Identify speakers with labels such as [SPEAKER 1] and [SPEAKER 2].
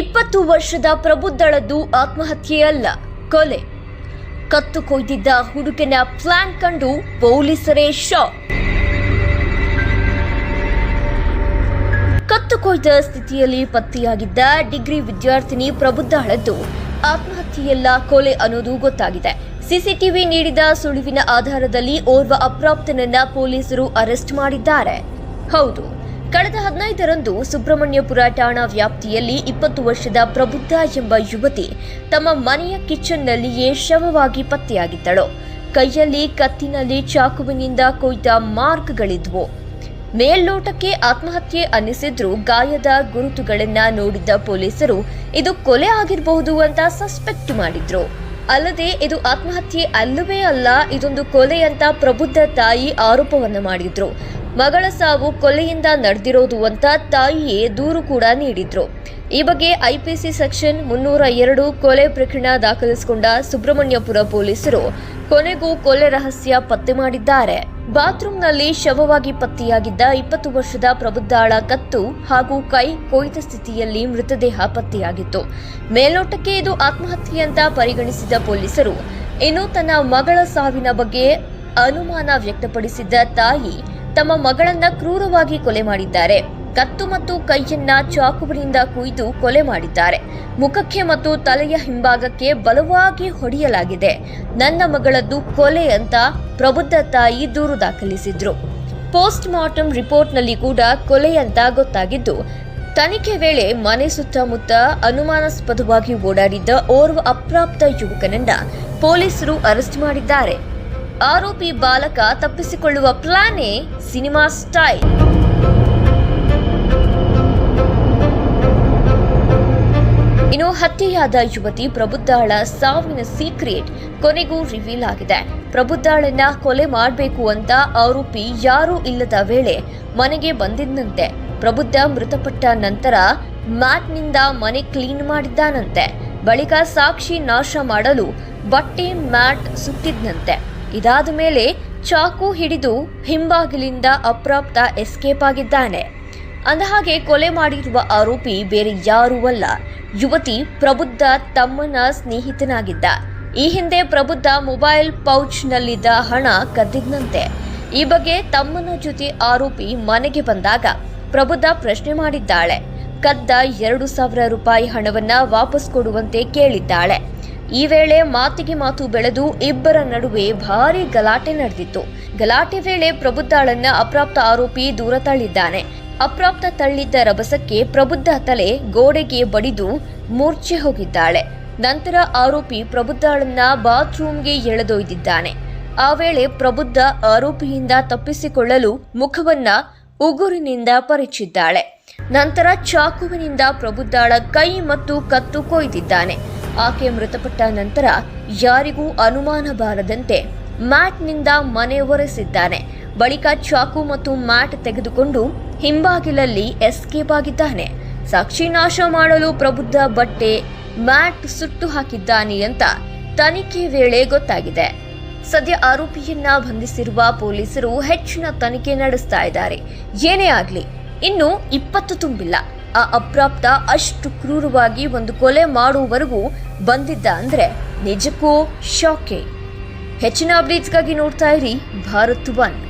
[SPEAKER 1] ಇಪ್ಪತ್ತು ವರ್ಷದ ಪ್ರಬುದ್ಧಳದ್ದು ಆತ್ಮಹತ್ಯೆಯಲ್ಲ, ಕೊಲೆ. ಕತ್ತು ಕೊಯ್ದಿದ್ದ ಹುಡುಗನ ಪ್ಲಾನ್ ಕಂಡು ಪೊಲೀಸರೇ ಶಾಕ್. ಕತ್ತು ಕೊಯ್ದ ಸ್ಥಿತಿಯಲ್ಲಿ ಪತ್ತೆಯಾಗಿದ್ದ ಡಿಗ್ರಿ ವಿದ್ಯಾರ್ಥಿನಿ ಪ್ರಬುದ್ಧಳದ್ದು ಆತ್ಮಹತ್ಯೆಯಲ್ಲ, ಕೊಲೆ ಅನ್ನೋದು ಗೊತ್ತಾಗಿದೆ. ಸಿಸಿಟಿವಿ ನೀಡಿದ ಸುಳಿವಿನ ಆಧಾರದಲ್ಲಿ ಓರ್ವ ಅಪ್ರಾಪ್ತನನ್ನ ಪೊಲೀಸರು ಅರೆಸ್ಟ್ ಮಾಡಿದ್ದಾರೆ. ಹೌದು. ಕಳೆದ ಹದಿನೈದರಂದು ಸುಬ್ರಹ್ಮಣ್ಯಪುರ ಠಾಣಾ ವ್ಯಾಪ್ತಿಯಲ್ಲಿ ಇಪ್ಪತ್ತು ವರ್ಷದ ಪ್ರಬುದ್ಧ ಎಂಬ ಯುವತಿ ತಮ್ಮ ಮನೆಯ ಕಿಚನ್ನಲ್ಲಿಯೇ ಶವವಾಗಿ ಪತ್ತೆಯಾಗಿದ್ದಳು. ಕೈಯಲ್ಲಿ ಕತ್ತಿನಲ್ಲಿ ಚಾಕುವಿನಿಂದ ಕೊಯ್ದ ಮಾರ್ಕ್ಗಳಿದ್ವು. ಮೇಲ್ನೋಟಕ್ಕೆ ಆತ್ಮಹತ್ಯೆ ಅನ್ನಿಸಿದ್ರೂ ಗಾಯದ ಗುರುತುಗಳನ್ನ ನೋಡಿದ್ದ ಪೊಲೀಸರು, ಇದು ಕೊಲೆ ಆಗಿರಬಹುದು ಅಂತ ಸಸ್ಪೆಕ್ಟ್ ಮಾಡಿದ್ರು. ಅಲ್ಲದೆ ಇದು ಆತ್ಮಹತ್ಯೆ ಅಲ್ಲವೇ ಅಲ್ಲ, ಇದೊಂದು ಕೊಲೆ ಅಂತ ಪ್ರಬುದ್ಧ ತಾಯಿ ಆರೋಪವನ್ನ ಮಾಡಿದ್ರು. ಮಗಳ ಸಾವು ಕೊಲೆಯಿಂದ ನಡೆದಿರೋದು ಅಂತ ತಾಯಿಯೇ ದೂರು ಕೂಡ ನೀಡಿದ್ರು. ಈ ಬಗ್ಗೆ ಐಪಿಸಿ ಸೆಕ್ಷನ್ ಮುನ್ನೂರ ಎರಡು ಕೊಲೆ ಪ್ರಕರಣ ದಾಖಲಿಸಿಕೊಂಡ ಸುಬ್ರಹ್ಮಣ್ಯಪುರ ಪೊಲೀಸರು ಕೊನೆಗೂ ಕೊಲೆ ರಹಸ್ಯ ಪತ್ತೆ ಮಾಡಿದ್ದಾರೆ. ಬಾತ್ರೂಮ್ನಲ್ಲಿ ಶವವಾಗಿ ಪತ್ತೆಯಾಗಿದ್ದ ಇಪ್ಪತ್ತು ವರ್ಷದ ಪ್ರಬುದ್ಧಾಳ ಕತ್ತು ಹಾಗೂ ಕೈ ಕೊಯ್ದ ಸ್ಥಿತಿಯಲ್ಲಿ ಮೃತದೇಹ ಪತ್ತೆಯಾಗಿತ್ತು. ಮೇಲ್ನೋಟಕ್ಕೆ ಇದು ಆತ್ಮಹತ್ಯೆ ಅಂತ ಪರಿಗಣಿಸಿದ ಪೊಲೀಸರು. ಇನ್ನು ತನ್ನ ಮಗಳ ಸಾವಿನ ಬಗ್ಗೆ ಅನುಮಾನ ವ್ಯಕ್ತಪಡಿಸಿದ್ದ ತಾಯಿ ತಮ್ಮ ಮಗಳನ್ನ ಕ್ರೂರವಾಗಿ ಕೊಲೆ ಮಾಡಿದ್ದಾರೆ. ಕತ್ತು ಮತ್ತು ಕೈಯನ್ನ ಚಾಕುವಿನಿಂದ ಕುಯ್ದು ಕೊಲೆ ಮಾಡಿದ್ದಾರೆ. ಮುಖಕ್ಕೆ ಮತ್ತು ತಲೆಯ ಹಿಂಭಾಗಕ್ಕೆ ಬಲವಾಗಿ ಹೊಡೆಯಲಾಗಿದೆ. ನನ್ನ ಮಗಳದ್ದು ಕೊಲೆ ಅಂತ ಪ್ರಬುದ್ಧ ತಾಯಿ ದೂರು ದಾಖಲಿಸಿದ್ರು. ಪೋಸ್ಟ್ ಮಾರ್ಟಮ್ ರಿಪೋರ್ಟ್ನಲ್ಲಿ ಕೂಡ ಕೊಲೆ ಅಂತ ಗೊತ್ತಾಗಿದ್ದು, ತನಿಖೆ ವೇಳೆ ಮನೆ ಸುತ್ತಮುತ್ತ ಅನುಮಾನಾಸ್ಪದವಾಗಿ ಓಡಾಡಿದ್ದ ಓರ್ವ ಅಪ್ರಾಪ್ತ ಯುವಕನನ್ನ ಪೊಲೀಸರು ಅರೆಸ್ಟ್ ಮಾಡಿದ್ದಾರೆ. ಆರೋಪಿ ಬಾಲಕ ತಪ್ಪಿಸಿಕೊಳ್ಳುವ ಪ್ಲಾನೇ ಸಿನಿಮಾ ಸ್ಟೈಲ್. ಇನ್ನು ಹತ್ಯೆಯಾದ ಯುವತಿ ಪ್ರಬುದ್ಧಾಳ ಸಾವಿನ ಸೀಕ್ರೆಟ್ ಕೊನೆಗೂ ರಿವೀಲ್ ಆಗಿದೆ. ಪ್ರಬುದ್ಧಾಳನ್ನ ಕೊಲೆ ಮಾಡಬೇಕು ಅಂತ ಆರೋಪಿ ಯಾರೂ ಇಲ್ಲದ ವೇಳೆ ಮನೆಗೆ ಬಂದಿದ್ದಂತೆ ಪ್ರಬುದ್ಧ ಮೃತಪಟ್ಟ ನಂತರ ಮ್ಯಾಟ್ನಿಂದ ಮನೆ ಕ್ಲೀನ್ ಮಾಡಿದ್ದಾನಂತೆ. ಬಳಿಕ ಸಾಕ್ಷಿ ನಾಶ ಮಾಡಲು ಬಟ್ಟೆ ಮ್ಯಾಟ್ ಸುಟ್ಟಿದ್ನಂತೆ ಇದಾದ ಮೇಲೆ ಚಾಕು ಹಿಡಿದು ಹಿಂಬಾಗಿಲಿಂದ ಅಪ್ರಾಪ್ತ ಎಸ್ಕೇಪ್ ಆಗಿದ್ದಾನೆ. ಅಂದಹಾಗೆ ಕೊಲೆ ಮಾಡಿರುವ ಆರೋಪಿ ಬೇರೆ ಯಾರೂ ಅಲ್ಲ. ಯುವತಿ ಪ್ರಬುದ್ಧ ತಮ್ಮನ ಸ್ನೇಹಿತನಾಗಿದ್ದ. ಈ ಹಿಂದೆ ಪ್ರಬುದ್ಧ ಮೊಬೈಲ್ ಪೌಚ್ನಲ್ಲಿದ್ದ ಹಣ ಕದ್ದಿದ್ನಂತೆ. ಈ ಬಗ್ಗೆ ತಮ್ಮನ ಜೊತೆ ಆರೋಪಿ ಮನೆಗೆ ಬಂದಾಗ ಪ್ರಬುದ್ಧ ಪ್ರಶ್ನೆ ಮಾಡಿದ್ದಾಳೆ. ಕದ್ದ ಎರಡು ಸಾವಿರ ರೂಪಾಯಿ ಹಣವನ್ನ ವಾಪಸ್ ಕೊಡುವಂತೆ ಕೇಳಿದ್ದಾಳೆ. ಈ ವೇಳೆ ಮಾತಿಗೆ ಮಾತು ಬೆಳೆದು ಇಬ್ಬರ ನಡುವೆ ಭಾರಿ ಗಲಾಟೆ ನಡೆದಿತ್ತು. ಗಲಾಟೆ ವೇಳೆ ಪ್ರಬುದ್ಧಾಳನ್ನ ಅಪ್ರಾಪ್ತ ಆರೋಪಿ ದೂರ ತಳ್ಳಿದ್ದಾನೆ. ಅಪ್ರಾಪ್ತ ತಳ್ಳಿದ್ದ ರಭಸಕ್ಕೆ ಪ್ರಬುದ್ಧ ತಲೆ ಗೋಡೆಗೆ ಬಡಿದು ಮೂರ್ಛೆ ಹೋಗಿದ್ದಾಳೆ. ನಂತರ ಆರೋಪಿ ಪ್ರಬುದ್ಧಾಳನ್ನ ಬಾತ್ರೂಮ್ಗೆ ಎಳೆದೊಯ್ದಿದ್ದಾನೆ. ಆ ವೇಳೆ ಪ್ರಬುದ್ಧ ಆರೋಪಿಯಿಂದ ತಪ್ಪಿಸಿಕೊಳ್ಳಲು ಮುಖವನ್ನ ಉಗುರಿನಿಂದ ಪರಿಚಿದ್ದಾಳೆ. ನಂತರ ಚಾಕುವಿನಿಂದ ಪ್ರಬುದ್ಧಾಳ ಕೈ ಮತ್ತು ಕತ್ತು ಕೊಯ್ದಿದ್ದಾನೆ. ಆಕೆ ಮೃತಪಟ್ಟ ನಂತರ ಯಾರಿಗೂ ಅನುಮಾನ ಬಾರದಂತೆ ಮ್ಯಾಟ್ನಿಂದ ಮನೆ ಒರೆಸಿದ್ದಾನೆ. ಬಳಿಕ ಚಾಕು ಮತ್ತು ಮ್ಯಾಟ್ ತೆಗೆದುಕೊಂಡು ಹಿಂಬಾಗಿಲಲ್ಲಿ ಎಸ್ಕೇಪ್ ಆಗಿದ್ದಾನೆ. ಸಾಕ್ಷಿ ನಾಶ ಮಾಡಲು ಪ್ರಬುದ್ಧ ಬಟ್ಟೆ ಮ್ಯಾಟ್ ಸುಟ್ಟು ಹಾಕಿದ್ದಾನೆ ಅಂತ ತನಿಖೆ ವೇಳೆ ಗೊತ್ತಾಗಿದೆ. ಸದ್ಯ ಆರೋಪಿಯನ್ನ ಬಂಧಿಸಿರುವ ಪೊಲೀಸರು ಹೆಚ್ಚಿನ ತನಿಖೆ ನಡೆಸ್ತಾ ಇದ್ದಾರೆ. ಏನೇ ಆಗಲಿ, ಇನ್ನು ಇಪ್ಪತ್ತು ತುಂಬಿಲ್ಲ. ಆ ಅಪ್ರಾಪ್ತ ಅಷ್ಟು ಕ್ರೂರವಾಗಿ ಒಂದು ಕೊಲೆ ಮಾಡುವವರೆಗೂ ಬಂದಿದ್ದ ಅಂದ್ರೆ ನಿಜಕ್ಕೂ ಶಾಕೆ ಹೆಚ್ಚಿನ ಅಪ್ಡೇಟ್ಸ್ಗಾಗಿ ನೋಡ್ತಾ ಇರಿ, ಭಾರತ್ ಒನ್